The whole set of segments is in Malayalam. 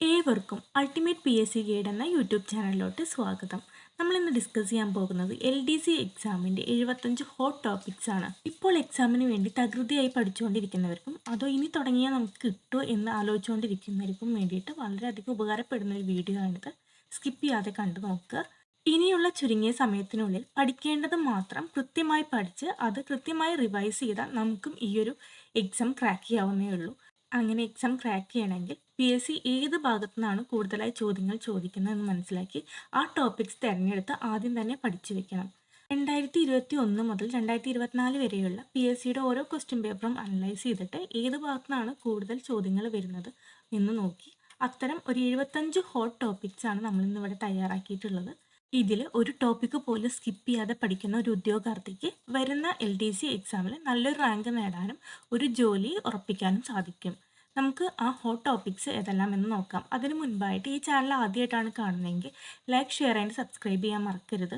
ഏവർക്കും ultimate P S C guide എന്ന യൂട്യൂബ് ചാനലിലോട്ട് സ്വാഗതം. നമ്മൾ ഇന്ന് ഡിസ്കസ് ചെയ്യാൻ പോകുന്നത് എൽ ഡി സി എക്സാമിന്റെ എഴുപത്തഞ്ച് ഹോട്ട് ടോപ്പിക്സ് ആണ്. ഇപ്പോൾ എക്സാമിന് വേണ്ടി തകൃതിയായി പഠിച്ചുകൊണ്ടിരിക്കുന്നവർക്കും അതോ ഇനി തുടങ്ങിയാൽ നമുക്ക് കിട്ടുമോ എന്ന് ആലോചിച്ചുകൊണ്ടിരിക്കുന്നവർക്കും വേണ്ടിയിട്ട് വളരെയധികം ഉപകാരപ്പെടുന്ന ഒരു വീഡിയോ ആണിത്. സ്കിപ്പ് ചെയ്യാതെ കണ്ടു നോക്കുക. ഇനിയുള്ള ചുരുങ്ങിയ സമയത്തിനുള്ളിൽ പഠിക്കേണ്ടത് മാത്രം കൃത്യമായി പഠിച്ച് അത് കൃത്യമായി റിവൈസ് ചെയ്താൽ നമുക്കും ഈയൊരു എക്സാം ക്രാക്ക് ചെയ്യാവുന്നേ ഉള്ളൂ. അങ്ങനെ എക്സാം ക്രാക്ക് ചെയ്യണമെങ്കിൽ പി എസ് സി ഏത് ഭാഗത്തു നിന്നാണ് കൂടുതലായി ചോദ്യങ്ങൾ ചോദിക്കുന്നതെന്ന് മനസ്സിലാക്കി ആ ടോപ്പിക്സ് തിരഞ്ഞെടുത്ത് ആദ്യം തന്നെ പഠിച്ചു വെക്കണം. രണ്ടായിരത്തി ഇരുപത്തി ഒന്ന് മുതൽ രണ്ടായിരത്തി ഇരുപത്തിനാല് വരെയുള്ള പി എസ് സിയുടെ ഓരോ ക്വസ്റ്റ്യൻ പേപ്പറും അനലൈസ് ചെയ്തിട്ട് ഏത് ഭാഗത്തു നിന്നാണ് കൂടുതൽ ചോദ്യങ്ങൾ വരുന്നത് എന്ന് നോക്കി. അത്തരം ഒരു എഴുപത്തഞ്ച് ഹോട്ട് ടോപ്പിക്സ് ആണ് നമ്മൾ ഇന്നിവിടെ തയ്യാറാക്കിയിട്ടുള്ളത്. ഇതിൽ ഒരു ടോപ്പിക്ക് പോലും സ്കിപ്പ് ചെയ്യാതെ പഠിക്കുന്ന ഒരു ഉദ്യോഗാർത്ഥിക്ക് വരുന്ന എൽ ഡി സി എക്സാമിൽ നല്ലൊരു റാങ്ക് നേടാനും ഒരു ജോലി ഉറപ്പിക്കാനും സാധിക്കും. നമുക്ക് ആ ഹോട്ട് ടോപ്പിക്സ് ഏതെല്ലാം എന്ന് നോക്കാം. അതിന് മുൻപായിട്ട് ഈ ചാനൽ ആദ്യമായിട്ടാണ് കാണുന്നതെങ്കിൽ ലൈക്ക് ഷെയർ ആൻഡ് സബ്സ്ക്രൈബ് ചെയ്യാൻ മറക്കരുത്.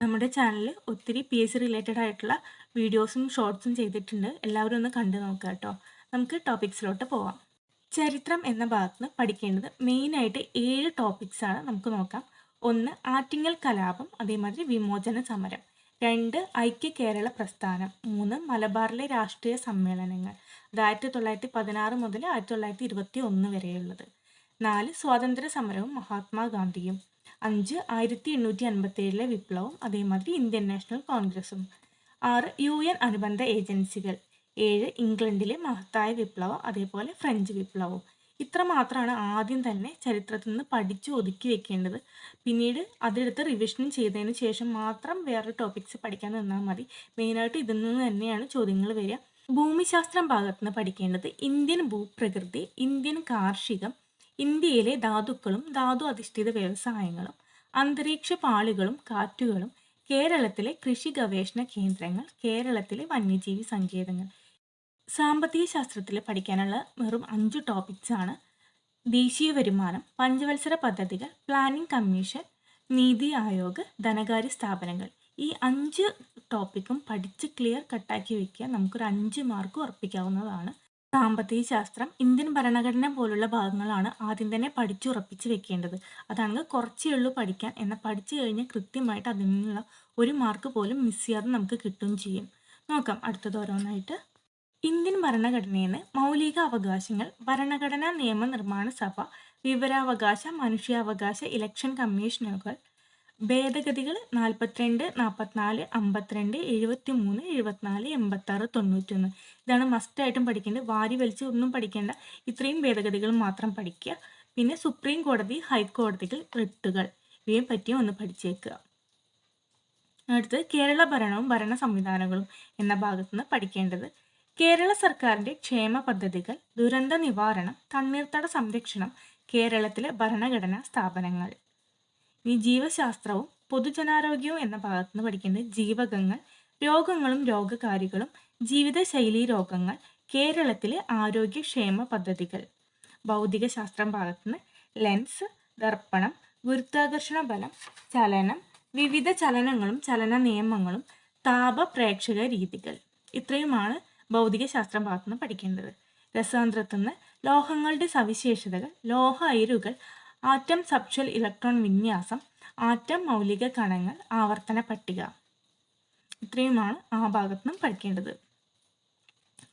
നമ്മുടെ ചാനലിൽ ഒത്തിരി പി എസ് സി റിലേറ്റഡ് ആയിട്ടുള്ള വീഡിയോസും ഷോർട്സും ചെയ്തിട്ടുണ്ട്. എല്ലാവരും ഒന്ന് കണ്ടു നോക്കുക കേട്ടോ. നമുക്ക് ടോപ്പിക്സിലോട്ട് പോവാം. ചരിത്രം എന്ന ഭാഗത്ത് പഠിക്കേണ്ടത് മെയിനായിട്ട് ഏഴ് ടോപ്പിക്സാണ് നമുക്ക് നോക്കാം. ഒന്ന് ആറ്റിങ്ങൽ കലാപം അതേമാതിരി വിമോചന സമരം. രണ്ട് ഐക്യ കേരള പ്രസ്ഥാനം. മൂന്ന് മലബാറിലെ രാഷ്ട്രീയ സമ്മേളനങ്ങൾ. അത് ആയിരത്തി തൊള്ളായിരത്തി പതിനാറ് മുതൽ ആയിരത്തി തൊള്ളായിരത്തി ഇരുപത്തി ഒന്ന് വരെയുള്ളത്. നാല് സ്വാതന്ത്ര്യ സമരവും മഹാത്മാഗാന്ധിയും. അഞ്ച് ആയിരത്തി എണ്ണൂറ്റി അൻപത്തി ഏഴിലെ വിപ്ലവം അതേമാതിരി ഇന്ത്യൻ നാഷണൽ കോൺഗ്രസും. ആറ് യു എൻ അനുബന്ധ ഏജൻസികൾ. ഏഴ് ഇംഗ്ലണ്ടിലെ മഹത്തായ വിപ്ലവം അതേപോലെ ഫ്രഞ്ച് വിപ്ലവവും. ഇത്ര മാത്രമാണ് ആദ്യം തന്നെ ചരിത്രത്തിൽ നിന്ന് പഠിച്ചു ഒതുക്കി വെക്കേണ്ടത്. പിന്നീട് അതെടുത്ത് റിവിഷനും ചെയ്തതിന് ശേഷം മാത്രം വേറൊരു ടോപ്പിക്സ് പഠിക്കാൻ നിന്നാൽ മതി. മെയിനായിട്ട് ഇതിൽ നിന്ന് തന്നെയാണ് ചോദ്യങ്ങൾ വരിക. ഭൂമിശാസ്ത്രം ഭാഗത്ത് നിന്ന് പഠിക്കേണ്ടത് ഇന്ത്യൻ ഭൂപ്രകൃതി ഇന്ത്യൻ കാർഷികം ഇന്ത്യയിലെ ധാതുക്കളും ധാതു അധിഷ്ഠിത വ്യവസായങ്ങളും അന്തരീക്ഷ പാളികളും കാറ്റുകളും കേരളത്തിലെ കൃഷി ഗവേഷണ കേന്ദ്രങ്ങൾ കേരളത്തിലെ വന്യജീവി സങ്കേതങ്ങൾ. സാമ്പത്തിക ശാസ്ത്രത്തിൽ പഠിക്കാനുള്ള വെറും അഞ്ച് ടോപ്പിക്സ് ആണ്. ദേശീയ വരുമാനം പഞ്ചവത്സര പദ്ധതികൾ പ്ലാനിംഗ് കമ്മീഷൻ നീതി ആയോഗ് ധനകാര്യ സ്ഥാപനങ്ങൾ. ഈ അഞ്ച് ടോപ്പിക്കും പഠിച്ച് ക്ലിയർ കട്ടാക്കി വയ്ക്കുക നമുക്കൊരു അഞ്ച് മാർക്ക് ഉറപ്പിക്കാവുന്നതാണ്. സാമ്പത്തിക ശാസ്ത്രം ഇന്ത്യൻ ഭരണഘടന പോലുള്ള ഭാഗങ്ങളാണ് ആദ്യം തന്നെ പഠിച്ചുറപ്പിച്ച് വെക്കേണ്ടത്. അതാണെങ്കിൽ കുറച്ചേ ഉള്ളൂ പഠിക്കാൻ. എന്നാൽ പഠിച്ചു കഴിഞ്ഞാൽ കൃത്യമായിട്ട് അതിൽ നിന്നുള്ള ഒരു മാർക്ക് പോലും മിസ് ചെയ്യാതെ നമുക്ക് കിട്ടുകയും ചെയ്യും. നോക്കാം അടുത്തത് ഓരോന്നായിട്ട്. ഇന്ത്യൻ ഭരണഘടനയിൽ നിന്ന് മൗലിക അവകാശങ്ങൾ ഭരണഘടനാ നിയമനിർമ്മാണ സഭ വിവരാവകാശ മനുഷ്യാവകാശ ഇലക്ഷൻ കമ്മീഷനുകൾ ഭേദഗതികൾ നാൽപ്പത്തിരണ്ട് നാൽപ്പത്തിനാല് അമ്പത്തിരണ്ട് എഴുപത്തി മൂന്ന് എഴുപത്തിനാല് എൺപത്താറ് തൊണ്ണൂറ്റൊന്ന് ഇതാണ് മസ്റ്റായിട്ടും പഠിക്കേണ്ടത്. വാരി വലിച്ച് ഒന്നും പഠിക്കേണ്ട. ഇത്രയും ഭേദഗതികൾ മാത്രം പഠിക്കുക. പിന്നെ സുപ്രീം കോടതി ഹൈക്കോടതികൾ റിട്ടുകൾ. ഇവയെ പറ്റിയും ഒന്ന് പഠിച്ചേക്കുക. അടുത്ത് കേരള ഭരണവും ഭരണ സംവിധാനങ്ങളും എന്ന ഭാഗത്തുനിന്ന് പഠിക്കേണ്ടത്. കേരള സർക്കാരിന്റെ ക്ഷേമ പദ്ധതികൾ ദുരന്ത നിവാരണം തണ്ണീർത്തട സംരക്ഷണം കേരളത്തിലെ ഭരണഘടനാ സ്ഥാപനങ്ങൾ. ഈ ജീവശാസ്ത്രവും പൊതുജനാരോഗ്യവും എന്ന ഭാഗത്ത് നിന്ന് പഠിക്കുന്നത് ജീവകങ്ങൾ രോഗങ്ങളും രോഗകാരികളും ജീവിതശൈലീ രോഗങ്ങൾ കേരളത്തിലെ ആരോഗ്യക്ഷേമ പദ്ധതികൾ. ഭൗതിക ശാസ്ത്രം ഭാഗത്തുനിന്ന് ലെൻസ് ദർപ്പണം ഗുരുത്വാകർഷണ ബലം ചലനം വിവിധ ചലനങ്ങളും ചലന നിയമങ്ങളും താപ പ്രേക്ഷക രീതികൾ. ഇത്രയുമാണ് ഭൗതിക ശാസ്ത്രം ഭാഗത്തുനിന്ന് പഠിക്കേണ്ടത്. രസാന്തരത്തുനിന്ന് ലോഹങ്ങളുടെ സവിശേഷതകൾ ലോഹ അയിരുകൾ ആറ്റം സബ്ഷൽ ഇലക്ട്രോൺ വിന്യാസം ആറ്റം മൗലിക കണങ്ങൾ ആവർത്തന പട്ടിക. ഇത്രയുമാണ് ആ ഭാഗത്തുനിന്നും പഠിക്കേണ്ടത്.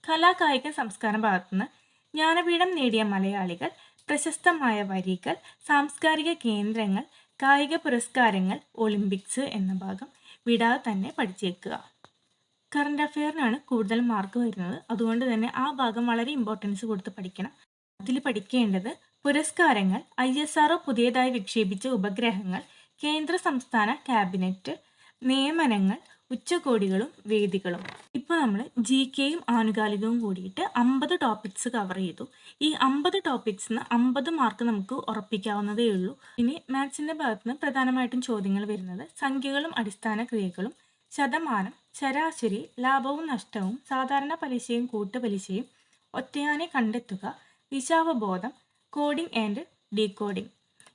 കലാകായിക സംസ്കാരം ഭാഗത്തുനിന്ന് ജ്ഞാനപീഠം നേടിയ മലയാളികൾ പ്രശസ്തമായ വരികൾ സാംസ്കാരിക കേന്ദ്രങ്ങൾ കായിക പുരസ്കാരങ്ങൾ ഒളിമ്പിക്സ് എന്ന ഭാഗം വിടാതെ തന്നെ പഠിച്ചേക്കുക. കറണ്ട് അഫെയറിനാണ് കൂടുതൽ മാർക്ക് വരുന്നത്. അതുകൊണ്ട് തന്നെ ആ ഭാഗം വളരെ ഇമ്പോർട്ടൻസ് കൊടുത്ത് പഠിക്കണം. അതിൽ പഠിക്കേണ്ടത് പുരസ്കാരങ്ങൾ ഐ എസ് ആർഒ പുതിയതായി വിക്ഷേപിച്ച ഉപഗ്രഹങ്ങൾ കേന്ദ്ര സംസ്ഥാന ക്യാബിനറ്റ് നിയമനങ്ങൾ ഉച്ചകോടികളും വേദികളും. ഇപ്പോൾ നമ്മൾ ജി കെയും ആനുകാലികവും കൂടിയിട്ട് അമ്പത് ടോപ്പിക്സ് കവർ ചെയ്തു. ഈ അമ്പത് ടോപ്പിക്സിന് അമ്പത് മാർക്ക് നമുക്ക് ഉറപ്പിക്കാവുന്നതേ ഉള്ളൂ. ഇനി മാത്സിന്റെ ഭാഗത്ത് നിന്ന് പ്രധാനമായിട്ടും ചോദ്യങ്ങൾ വരുന്നത് സംഖ്യകളും അടിസ്ഥാന ക്രിയകളും ശതമാനം ശരാശരി ലാഭവും നഷ്ടവും സാധാരണ പലിശയും കൂട്ടുപലിശയും ഒറ്റയാനെ കണ്ടെത്തുക. ദിശാവബോധം കോഡിംഗ് ആൻഡ് ഡീകോഡിംഗ്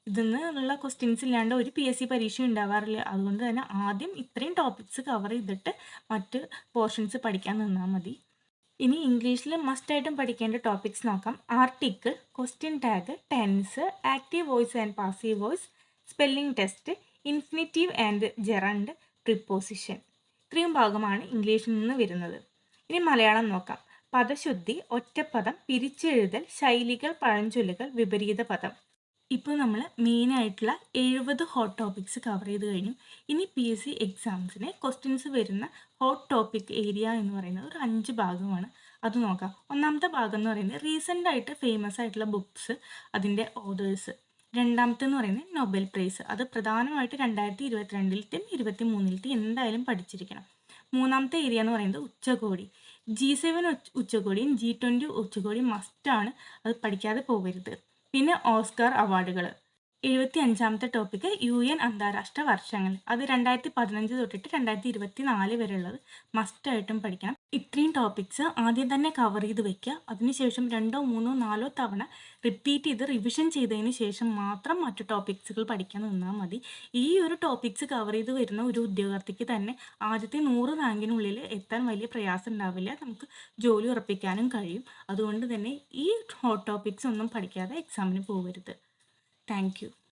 ഇതിൽ നിന്നുള്ള ക്വസ്റ്റ്യൻസ് ഇല്ലാണ്ട് ഒരു പി എസ് സി പരീക്ഷ ഉണ്ടാവാറില്ല. അതുകൊണ്ട് തന്നെ ആദ്യം ഇത്രയും ടോപ്പിക്സ് കവർ ചെയ്തിട്ട് മറ്റ് പോർഷൻസ് പഠിക്കാൻ നിന്നാൽ മതി. ഇനി ഇംഗ്ലീഷിൽ മസ്റ്റായിട്ടും പഠിക്കേണ്ട ടോപ്പിക്സ് നോക്കാം. Article question tag tense active voice and passive voice spelling test infinitive and gerund preposition ഇത്രയും ഭാഗമാണ് ഇംഗ്ലീഷിൽ നിന്ന് വരുന്നത്. ഇനി മലയാളം നോക്കാം. പദശുദ്ധി ഒറ്റപ്പദം പിരിച്ചെഴുതൽ ശൈലികൾ പഴഞ്ചൊല്ലുകൾ വിപരീത പദം. ഇപ്പോൾ നമ്മൾ മെയിനായിട്ടുള്ള എഴുപത് ഹോട്ട് ടോപ്പിക്സ് കവർ ചെയ്ത് കഴിഞ്ഞു. ഇനി പി എസ് സി എക്സാംസിന് ക്വസ്റ്റ്യൻസ് വരുന്ന ഹോട്ട് ടോപ്പിക് ഏരിയ എന്ന് പറയുന്നത് ഒരു അഞ്ച് ഭാഗമാണ്. അത് നോക്കാം. ഒന്നാമത്തെ ഭാഗം എന്ന് പറയുന്നത് റീസെന്റ് ആയിട്ട് ഫേമസ് ആയിട്ടുള്ള ബുക്സ് അതിന്റെ ഓതേഴ്സ് രണ്ടാമത്തെ എന്ന് പറയുന്നത് നൊബൽ പ്രൈസ് അത് പ്രധാനമായിട്ട് രണ്ടായിരത്തി ഇരുപത്തിരണ്ടിലത്തെയും ഇരുപത്തി മൂന്നിലത്തെയും എന്തായാലും പഠിച്ചിരിക്കണം. മൂന്നാമത്തെ ഏരിയ എന്ന് പറയുന്നത് ഉച്ചകോടി. ജി സെവൻ ഉച്ചകോടിയും ജി ട്വന്റി ഉച്ചകോടിയും മസ്റ്റാണ് അത് പഠിക്കാതെ പോകരുത്. പിന്നെ ഓസ്കാർ അവാർഡുകൾ എഴുപത്തി അഞ്ചാമത്തെ ടോപ്പിക്ക് യു എൻ അന്താരാഷ്ട്ര വർഷങ്ങൾ. അത് രണ്ടായിരത്തി പതിനഞ്ച് തൊട്ടിട്ട് രണ്ടായിരത്തി ഇരുപത്തി നാല് വരെയുള്ളത് മസ്റ്റായിട്ടും പഠിക്കണം. ഇത്രയും ടോപ്പിക്സ് ആദ്യം തന്നെ കവർ ചെയ്ത് വെക്കുക. അതിനുശേഷം രണ്ടോ മൂന്നോ നാലോ തവണ റിപ്പീറ്റ് ചെയ്ത് റിവിഷൻ ചെയ്തതിന് ശേഷം മാത്രം മറ്റു ടോപ്പിക്സുകൾ പഠിക്കാൻ നിന്നാൽ മതി. ഈ ഒരു ടോപ്പിക്സ് കവർ ചെയ്ത് വരുന്ന ഒരു ഉദ്യോഗാർത്ഥിക്ക് തന്നെ ആദ്യത്തെ നൂറ് റാങ്കിനുള്ളിൽ എത്താൻ വലിയ പ്രയാസം ഉണ്ടാവില്ല. നമുക്ക് ജോലി ഉറപ്പിക്കാനും കഴിയും. അതുകൊണ്ട് തന്നെ ഈ ഹോട്ട് ടോപ്പിക്സ് ഒന്നും പഠിക്കാതെ എക്സാമിന് പോകരുത്. Thank you.